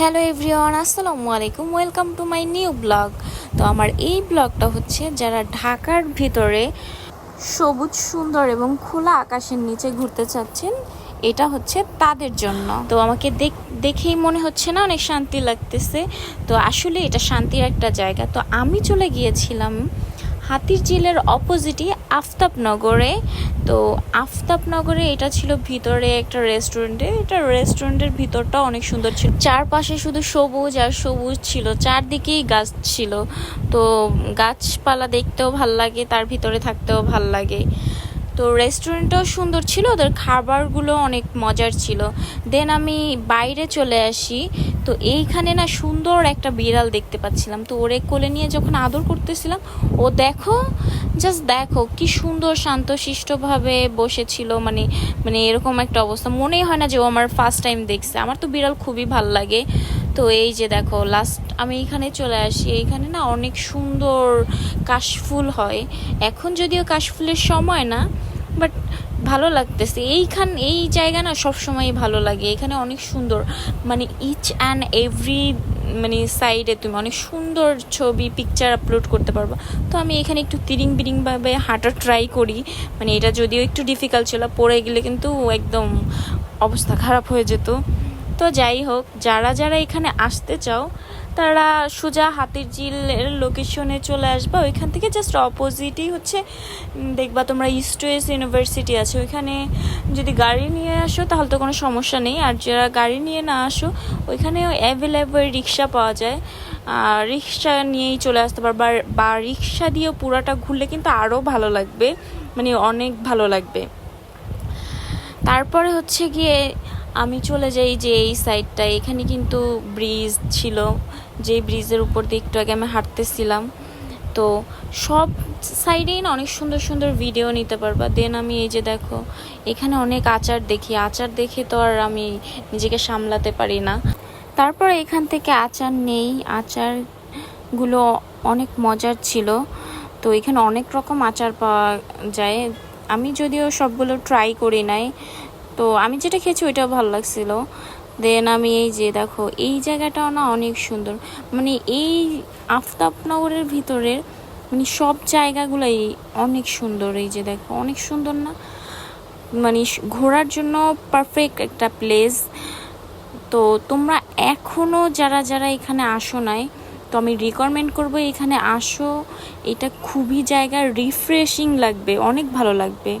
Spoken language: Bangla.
হ্যালো এভরিওয়ান, আসসালামু আলাইকুম। Welcome to my new blog তো আমার এই ব্লগটা হচ্ছে, যারা ঢাকার ভিতরে সবুজ, সুন্দর এবং খোলা আকাশের নিচে ঘুরতে চাচ্ছেন, এটা হচ্ছে তাদের জন্য। তো আমাকে দেখ, দেখেই মনে হচ্ছে না অনেক শান্তি লাগতেছে। তো আসলে এটা শান্তির একটা জায়গা। তো আমি চলে গিয়েছিলাম হাতির ঝিলের অপোজিটই আফতাবনগরে। তো আফতাবনগরে এটা ছিল ভিতরে একটা রেস্টুরেন্টে এটা রেস্টুরেন্টের ভিতরটা অনেক সুন্দর ছিল। চারপাশে শুধু সবুজ আর সবুজ ছিল। চারদিকেই গাছ ছিল। তো গাছপালা দেখতেও ভালো লাগে, তার ভিতরে থাকতেও ভালো লাগে। তো রেস্টুরেন্টটাও সুন্দর ছিল, ওদের খাবারগুলো অনেক মজার ছিল। দেন আমি বাইরে চলে আসি, তো এইখানে না সুন্দর একটা বিড়াল দেখতে পাচ্ছিলাম। তো ওরে কোলে নিয়ে যখন আদর করতেছিলাম, ও দেখো জাস্ট দেখো কি সুন্দর শান্তশিষ্টভাবে বসেছিল মানে মানে এরকম একটা অবস্থা। মনেই হয় না যে ও আমার ফার্স্ট টাইম দেখছে। আমার তো বিড়াল খুবই ভালো লাগে। তো এই যে দেখো লাস্ট আমি এইখানে চলে আসি। এইখানে না অনেক সুন্দর কাশফুল হয়। এখন যদিও কাশফুলের সময় না বাট ভালো লাগতেছে। এইখান, এই জায়গা না সবসময় ভালো লাগে। এখানে অনেক সুন্দর মানে ইচ অ্যান্ড এভরি মানে সাইডে তুমি অনেক সুন্দর ছবি পিকচার আপলোড করতে পারব। তো আমি এখানে একটু তিরিং বিরিংভাবে হাঁটা ট্রাই করি। মানে এটা যদিও একটু ডিফিকাল্ট ছিল, পড়ে গেলে কিন্তু একদম অবস্থা খারাপ হয়ে যেত। তো যাই হোক, যারা যারা এখানে আসতে চাও তারা সোজা হাতির ঝিলের লোকেশনে চলে আসবা। ওইখান থেকে জাস্ট অপোজিটই হচ্ছে দেখবা তোমরা ইস্ট ওয়েস্ট ইউনিভার্সিটি আছে। ওইখানে যদি গাড়ি নিয়ে আসো তাহলে তো কোনো সমস্যা নেই। আর যারা গাড়ি নিয়ে না আসো ওইখানে অ্যাভেলেবল রিক্সা পাওয়া যায়। আর রিক্সা নিয়েই চলে আসতে পারবা। বা রিক্সা দিয়ে পুরাটা ঘুরলে কিন্তু আরও ভালো লাগবে। মানে অনেক ভালো লাগবে। তারপরে হচ্ছে গিয়ে আমি চলে যাই যে এই সাইডটা এখানে কিন্তু ব্রিজ ছিল। যে ব্রিজের উপর দিয়ে একটু আগে আমি হাঁটতেছিলাম। তো সব সাইডেই না অনেক সুন্দর সুন্দর ভিডিও নিতে পারবা। দেন আমি এই যে দেখো, এখানে অনেক আচার দেখি। আচার দেখে তো আর আমি নিজেকে সামলাতে পারি না। তারপর এখান থেকে আচার নেই। আচারগুলো অনেক মজার ছিল। তো এখানে অনেক রকম আচার পাওয়া যায়। আমি যদিও সবগুলো ট্রাই করি নাই। তো আমি যেটা খেয়েছি ওইটাও ভালো লাগছিল। দেন আমি এই যে দেখো, এই জায়গাটাও না অনেক সুন্দর। মানে এই আফতাবনগরের ভিতরের মানে সব জায়গাগুলোই অনেক সুন্দর। এই যে দেখো, অনেক সুন্দর না? মানে ঘোরার জন্য পারফেক্ট একটা প্লেস তো তোমরা এখনও যারা যারা এখানে আসো নাই, তো আমি রিকমেন্ড করব এখানে আসো। এটা খুবই জায়গা রিফ্রেশিং লাগবে, অনেক ভালো লাগবে।